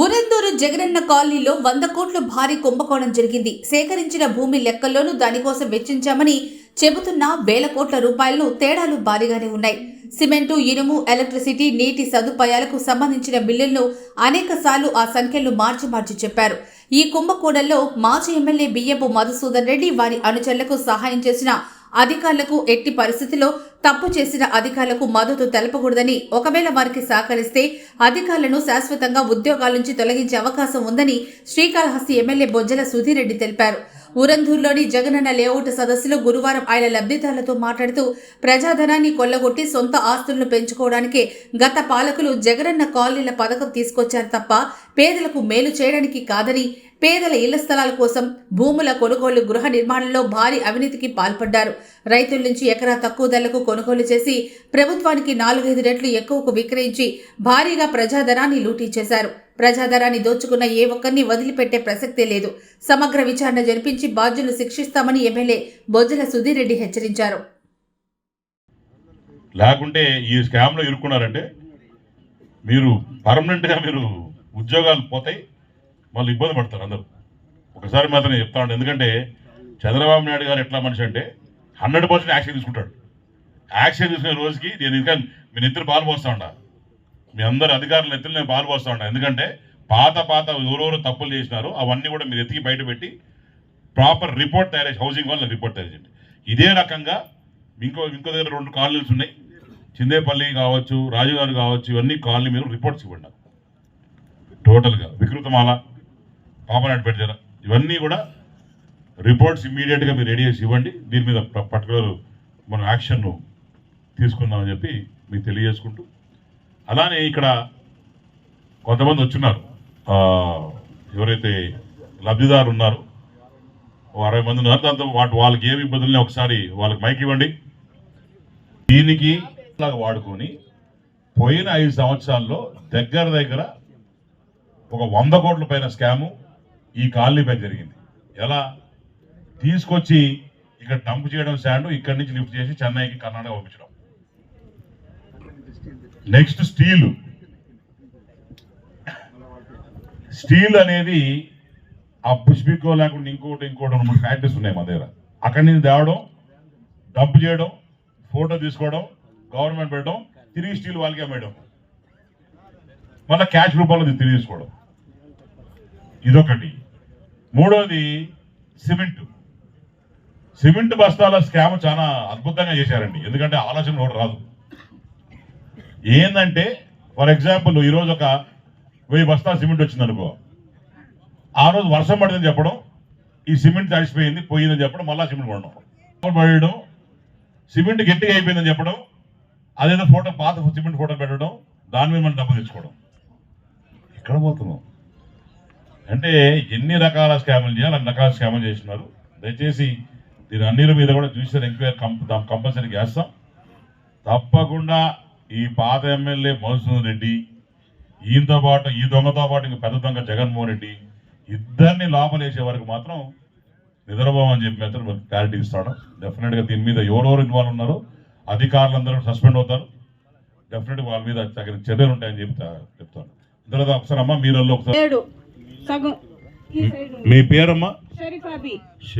ఊరందూరు జగనన్న కాలనీలో వంద కోట్ల భారీ కుంభకోణం జరిగింది. సేకరించిన భూమి లెక్కల్లోనూ దానికోసం వెచ్చించామని చెబుతున్న వేల కోట్ల రూపాయలు తేడాలు భారీగానే ఉన్నాయి. సిమెంటు ఇనుము ఎలక్ట్రిసిటీ నీటి సదుపాయాలకు సంబంధించిన బిల్లులను అనేక ఆ సంఖ్యలను మార్చి మార్చి చెప్పారు. ఈ కుంభకోణంలో మాజీ ఎమ్మెల్యే బియ్యపు మధుసూదన్ రెడ్డి వారి అనుచరులకు సహాయం చేసిన అధికారులకు ఎట్టి పరిస్థితిలో తప్పు చేసిన అధికారులకు మద్దతు తెలపకూడదని ఒకవేళ వారికి సహకరిస్తే అధికారులను శాశ్వతంగా ఉద్యోగాల నుంచి తొలగించే అవకాశం ఉందని శ్రీకాళహస్తి ఎమ్మెల్యే బొజ్జల సుధీరెడ్డి తెలిపారు. ఊరంధూరులోని జగనన్న లేఅవుట్ సదస్సులో గురువారం ఆయన లబ్ధిదారులతో మాట్లాడుతూ ప్రజాధనాన్ని కొల్లగొట్టి సొంత ఆస్తులను పెంచుకోవడానికి గత పాలకులు జగనన్న కాలనీల పథకం తీసుకొచ్చారు తప్ప పేదలకు మేలు చేయడానికి కాదని పేదల ఇళ్ళ స్థలాల కోసం భూముల కొనుగోలు గృహ నిర్మాణంలో భారీ అవినీతికి పాల్పడ్డారు. రైతుల నుంచి ఎకరా తక్కువ ధరలకు కొనుగోలు చేసి ప్రభుత్వానికి నాలుగైదు రెట్లు ఎక్కువకు విక్రయించి భారీగా ప్రజాధనాన్ని లూటీ చేశారు. ప్రజాధనాన్ని దోచుకున్న ఏ ఒక్కరిని వదిలిపెట్టే ప్రసక్తే లేదు. సమగ్ర విచారణ జరిపించి బాధ్యులు శిక్షిస్తామని ఎమ్మెల్యే బొజ్జల సుధీర్ రెడ్డి హెచ్చరించారు. లేకుంటే ఈ స్కామ్లో ఇరుక్కున్నారంటే మీరు పర్మనెంట్గా మీరు ఉద్యోగాలు పోతాయి మళ్ళీ ఇబ్బంది పడతారు అందరూ. ఒకసారి మాత్రం చెప్తా ఉంటాను ఎందుకంటే చంద్రబాబు నాయుడు గారు ఎట్లా మనిషి అంటే హండ్రెడ్ పర్సెంట్ యాక్షన్ తీసుకుంటాడు. యాక్షన్ తీసుకునే రోజుకి నేను ఇంకా మీ నిద్ర పాలు పోస్తా ఉండాలి మీ అందరు అధికారులు ఎత్తులు నేను పాలు పోస్తా ఎందుకంటే పాత పాత ఎవరెవరు తప్పులు చేసినారు అవన్నీ కూడా మీరు ఎతికి బయటపెట్టి ప్రాపర్ రిపోర్ట్ తయారు చేసి హౌసింగ్ వాళ్ళ రిపోర్ట్ తయారు చేయండి. ఇదే రకంగా ఇంకో ఇంకో దగ్గర రెండు కాలనీలు ఉన్నాయి. చిందేపల్లి కావచ్చు రాజుగారు కావచ్చు ఇవన్నీ కాలనీ మీరు రిపోర్ట్స్ ఇవ్వండి. టోటల్గా వికృతమాల పాపనాటిపేట జర ఇవన్నీ కూడా రిపోర్ట్స్ ఇమ్మీడియట్గా మీరు రెడీ చేసి ఇవ్వండి. దీని మీద పర్టికులర్ మనం యాక్షన్ తీసుకుందామని చెప్పి మీకు తెలియజేసుకుంటూ అలానే ఇక్కడ కొంతమంది వచ్చున్నారు. ఎవరైతే లబ్ధిదారు ఉన్నారో అరవై మంది ఉన్నారు. దాంతో వాటి వాళ్ళకి ఏమి ఇబ్బందులు ఒకసారి వాళ్ళకి మైక్ ఇవ్వండి. దీనికి వాడుకొని పోయిన ఐదు సంవత్సరాల్లో దగ్గర దగ్గర ఒక వంద కోట్ల పైన స్కాము ఈ కాలనీపై జరిగింది. ఎలా? తీసుకొచ్చి ఇక్కడ డంప్ చేయడం శాండ్ ఇక్కడి నుంచి లిఫ్ట్ చేసి చెన్నైకి కర్ణాటక పంపించడం. Next steel. స్టీల్ అనేది ఆ పుష్పికో లేకుండా ఇంకోటి ఇంకోటి రెండు మూడు ఫ్యాక్టరీస్ ఉన్నాయి మా దగ్గర. అక్కడి నుంచి తేవడం డంప్ చేయడం ఫోటో తీసుకోవడం గవర్నమెంట్ పెట్టడం తిరిగి స్టీల్ వాళ్ళకి అమ్మేయడం. మళ్ళీ క్యాష్ రూపంలో తిరిగి తీసుకోవడం. ఇదొకటి. మూడోది సిమెంట్. సిమెంట్ బస్తాల స్కామ్ చాలా అద్భుతంగా చేశారండి. ఎందుకంటే ఆలోచన కూడా రాదు. ఏంటంటే ఫర్ ఎగ్జాంపుల్ ఈరోజు ఒక వెయ్యి బస్తాలు సిమెంట్ వచ్చింది అనుకో. ఆ రోజు వర్షం పడిందని చెప్పడం ఈ సిమెంట్ తడిసిపోయింది పోయిందని చెప్పడం మళ్ళీ సిమెంట్ కొనడం. పడడం సిమెంట్ గట్టిగా అయిపోయిందని చెప్పడం అదేదో ఫోటో పాత సిమెంట్ ఫోటో పెట్టడం దాని మీద మనం డబ్బు తెచ్చుకోవడం. ఎక్కడ పోతున్నాం? అంటే ఎన్ని రకాల స్కాములు చేయాలి అన్ని రకాల స్కాములు చేస్తున్నారు. దయచేసి దీని అన్నిల మీద కూడా జ్యుడిషియల్ ఎంక్వైరీ కంపల్సరీ చేస్తాం. తప్పకుండా ఈ పాత ఎమ్మెల్యే మధుసూదన్ రెడ్డి ఈయనతో పాటు ఈ దొంగతో పాటు ఇంక పెద్ద దొంగ జగన్మోహన్ రెడ్డి ఇద్దరిని లోపలేసే వరకు మాత్రం నిద్రపోమని చెప్పి మాత్రం మీకు క్లారిటీ ఇస్తాడు. డెఫినెట్గా దీని మీద ఎవరెవరు ఇన్వాల్వ్ ఉన్నారో అధికారులందరూ సస్పెండ్ అవుతారు. డెఫినెట్గా వాళ్ళ మీద తగిన చర్యలు ఉంటాయని చెప్పి చెప్తాను. తర్వాత ఒకసారి అమ్మా మీరు ఒకసారి. మీ పేరమ్మా?